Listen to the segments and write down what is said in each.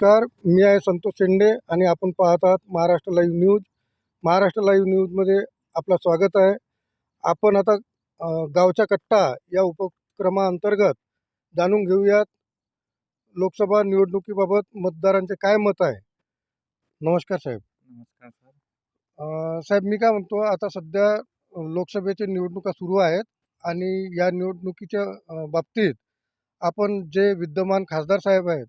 नमस्कार मी आहे संतोष शेंडे आणि आपण पाहत आहात Maharashtra live news Maharashtra live न्यूजमध्ये आपलं स्वागत आहे. आपण आता अ, गावच्या कट्टा या उपक्रमाअंतर्गत जाणून घेऊयात. लोकसभा निवडणुकीबाबत मतदारांचे काय मत आहे? नमस्कार साहेब. नमस्कार सर. अ, साहेब मी काय म्हणतो आता सध्या लोकसभेच्या निवडणुका सुरू आहेत आणि या निवडणुकीच्या बाबतीत आपण जे विद्यमान खासदार साहेब आहेत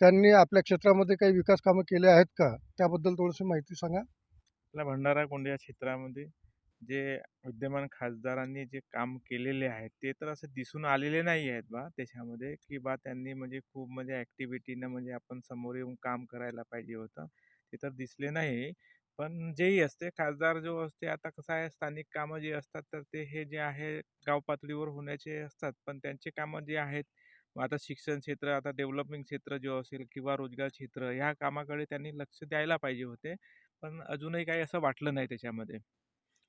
त्यांनी आपल्या क्षेत्रामध्ये काही विकास कामं केले आहेत का? त्याबद्दल थोडीशी माहिती सांगा. आपल्या भंडारा गोंदिया क्षेत्रामध्ये जे विद्यमान खासदारांनी जे काम केलेले आहेत ते तर असं दिसून आलेले नाही आहेत बा त्याच्यामध्ये की बा त्यांनी म्हणजे खूप म्हणजे ॲक्टिव्हिटीनं म्हणजे आपण समोर येऊन काम करायला पाहिजे होतं ते तर दिसले नाही पण जेही असते खासदार जो असते आता कसं आहे स्थानिक कामं जे असतात तर ते हे जे आहे गाव पातळीवर होण्याचे असतात पण त्यांचे कामं जे आहेत मग आता शिक्षण क्षेत्र आता डेव्हलपिंग क्षेत्र जो असेल किंवा रोजगार क्षेत्र ह्या कामाकडे त्यांनी लक्ष द्यायला पाहिजे होते. पण अजूनही काही असं वाटलं नाही त्याच्यामध्ये.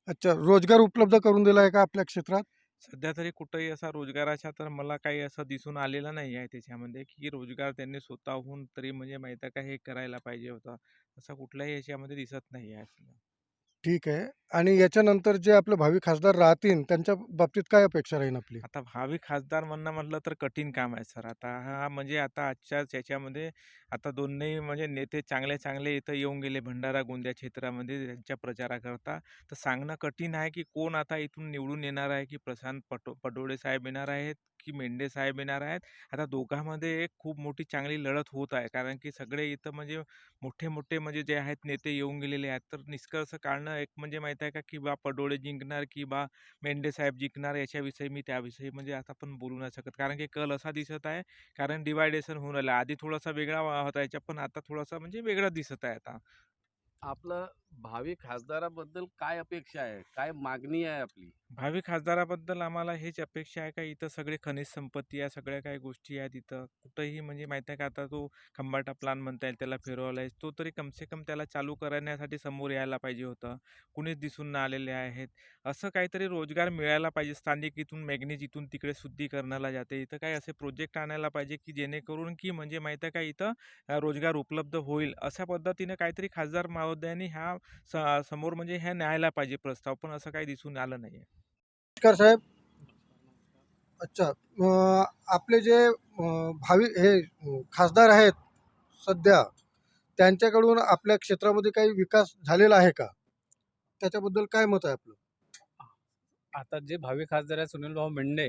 अच्छा रोजगार उपलब्ध करून दिला आहे का आपल्या क्षेत्रात? सध्या तरी कुठंही असा रोजगाराचा तर मला काही असं दिसून आलेलं नाही आहे त्याच्यामध्ये की रोजगार त्यांनी स्वतःहून तरी म्हणजे माहीत का हे करायला पाहिजे होतं. असं कुठल्याही याच्यामध्ये दिसत नाही आहे ठीक आहे. आणि याच्यानंतर जे आपले भावी खासदार राहतील त्यांच्या बाबतीत काय अपेक्षा राहील आपली? आता भावी खासदार म्हणणं म्हटलं तर कठीण काम आहे सर. आता हा म्हणजे आता आजच्याच याच्यामध्ये आता दोन्ही म्हणजे नेते चांगले चांगले इथं येऊन गेले भंडारा गोंदिया क्षेत्रामध्ये त्यांच्या प्रचाराकरता. तर सांगणं कठीण आहे की कोण आता इथून निवडून येणार आहे की प्रशांत पटो पडोळे साहेब येणार आहेत? की मेंढे साहेब येणार आहेत. आता दोघांमध्ये एक खूप मोठी चांगली लढत होत आहे. कारण की सगळे इथं म्हणजे मोठे मोठे म्हणजे जे आहेत नेते येऊन गेलेले आहेत. तर निष्कर्ष काढणं एक म्हणजे माहीत आहे का? की बा पडोळे जिंकणार की बा मेंढे साहेब जिंकणार याच्याविषयी मी त्याविषयी म्हणजे आता पण बोलू नाही शकत. कारण की कल असा दिसत आहे. कारण डिवायडेशन होऊन राहिलं. आधी थोडासा वेगळा होता याच्या पण आता थोडासा म्हणजे वेगळा दिसत आहे आता. आपलं भावी खासदाराबद्दल काय अपेक्षा आहे? काय मागणी आहे आपली? भावी खासदाराबद्दल आम्हाला हेच अपेक्षा आहे का इथं सगळे खनिज संपत्ती आहे सगळ्या काही गोष्टी आहेत इथं? कुठंही म्हणजे माहीत आहे का आता तो खंबाटा प्लान म्हणता येईल त्याला फिरवला आहे तो तरी कमसे कम त्याला चालू करण्यासाठी समोर यायला पाहिजे होतं. कुणीच दिसून न आलेले आहेत. असं काहीतरी रोजगार मिळायला पाहिजे स्थानिक इथून मॅग्नीज इथून तिकडे शुद्धीकरणाला जाते. इथं काही असे प्रोजेक्ट आणायला पाहिजे की जेणेकरून की म्हणजे माहीत आहे का इथं रोजगार उपलब्ध होईल अशा पद्धतीने काहीतरी खासदार महोदयांनी ह्या स- समोर म्हणजे ह्या न्यायला पाहिजे प्रस्ताव पण असं काही दिसून आलं नाही नमस्कार साहेब. अच्छा आपले जे भावी हे खासदार आहेत सध्या त्यांच्याकडून आपल्या क्षेत्रामध्ये काही विकास झालेला आहे का? त्याच्याबद्दल काय मत आहे आपलं? आता जे भावी खासदार आहेत सुनील भाऊ मेंढे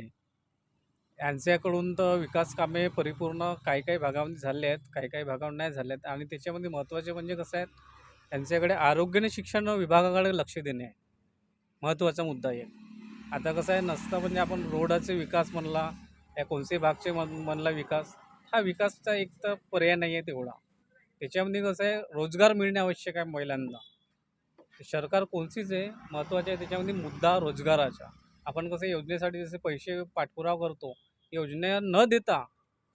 यांच्याकडून तर विकास कामे परिपूर्ण काही काही भागामध्ये झाले आहेत काही काही भागावर नाही झाले आहेत. आणि त्याच्यामध्ये महत्त्वाचे म्हणजे कसं आहे त्यांच्याकडे आरोग्य आणि शिक्षण विभागाकडे लक्ष देणे आहे. महत्त्वाचा मुद्दा आहे. आता कसं आहे नसतं म्हणजे आपण रोडाचे विकास म्हणला या कोणसे भागचे मन म्हणला विकास हा विकासचा एक तर पर्याय नाही आहे तेवढा. त्याच्यामध्ये कसं आहे रोजगार मिळणे आवश्यक आहे महिलांना. सरकार कोणतीच आहे महत्त्वाचे आहे त्याच्यामध्ये मुद्दा रोजगाराचा. आपण कसं योजनेसाठी जसे पैसे पाठपुरावा करतो योजना न देता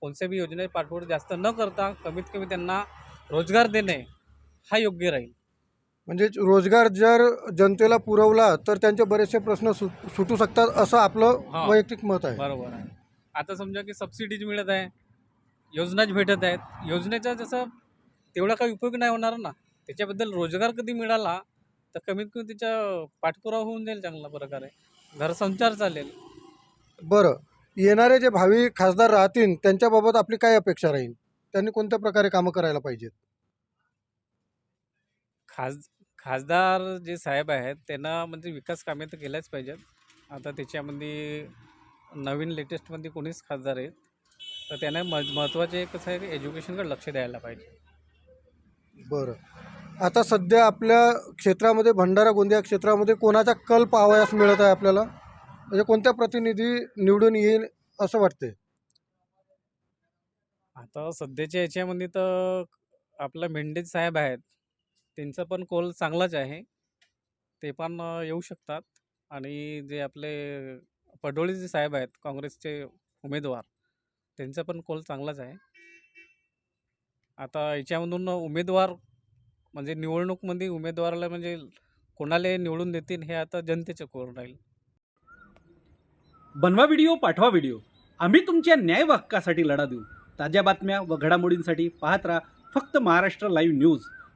कोणत्या बी योजने पाठपुरावा जास्त न करता कमीत कमी त्यांना रोजगार देणे हा योग्य राहील. म्हणजे रोजगार जर जनतेला पुरवला तर त्यांचे बरेचसे प्रश्न सु सुटू शकतात असं आपलं हा. वैयक्तिक मत आहे. बरोबर आहे. आता समजा की सबसिडीज मिळत आहे योजनाच भेटत आहेत योजनेचा जसं तेवढा काही उपयोग नाही होणार ना त्याच्याबद्दल रोजगार कधी मिळाला तर कमीत कमी त्याचा पाठपुरावा होऊन जाईल चांगल्या प्रकारे. घरसंचार चालेल. बरं. येणारे जे भावी खासदार राहतील त्यांच्याबाबत आपली काय अपेक्षा राहील? त्यांनी कोणत्या प्रकारे कामं करायला पाहिजेत? खास खासदार जे साहेब आहेत त्यांना म्हणजे विकास कामे तर केल्याच पाहिजेत. आता त्याच्यामध्ये नवीन लेटेस्टमध्ये कोणीच खासदार आहेत तर त्यांना म महत्त्वाचे कसं आहे की एज्युकेशनकडे लक्ष द्यायला पाहिजे. बरं. आता सध्या आपल्या क्षेत्रामध्ये भंडारा गोंदिया क्षेत्रामध्ये कोणाचा कल पाहावयास मिळत आहे आपल्याला? म्हणजे कोणत्या प्रतिनिधी निवडून येईल असं वाटते आता सध्याच्या याच्यामध्ये तर आपला मेंढेज साहेब आहेत त्यांचा पण कोल चांगलाच आहे. ते पण येऊ शकतात. आणि जे आपले पडोळे जे साहेब आहेत काँग्रेसचे उमेदवार त्यांचा पण कोल चांगलाच आहे. आता याच्यामधून उमेदवार म्हणजे निवडणूकमध्ये उमेदवाराला म्हणजे कोणाला निवडून देतील हे आता जनतेचं कोल राहील. बनवा व्हिडिओ पाठवा व्हिडिओ. आम्ही तुमच्या न्याय हक्कासाठी लढा देऊ. ताज्या बातम्या व घडामोडींसाठी पाहत राहा फक्त महाराष्ट्र लाईव्ह न्यूज.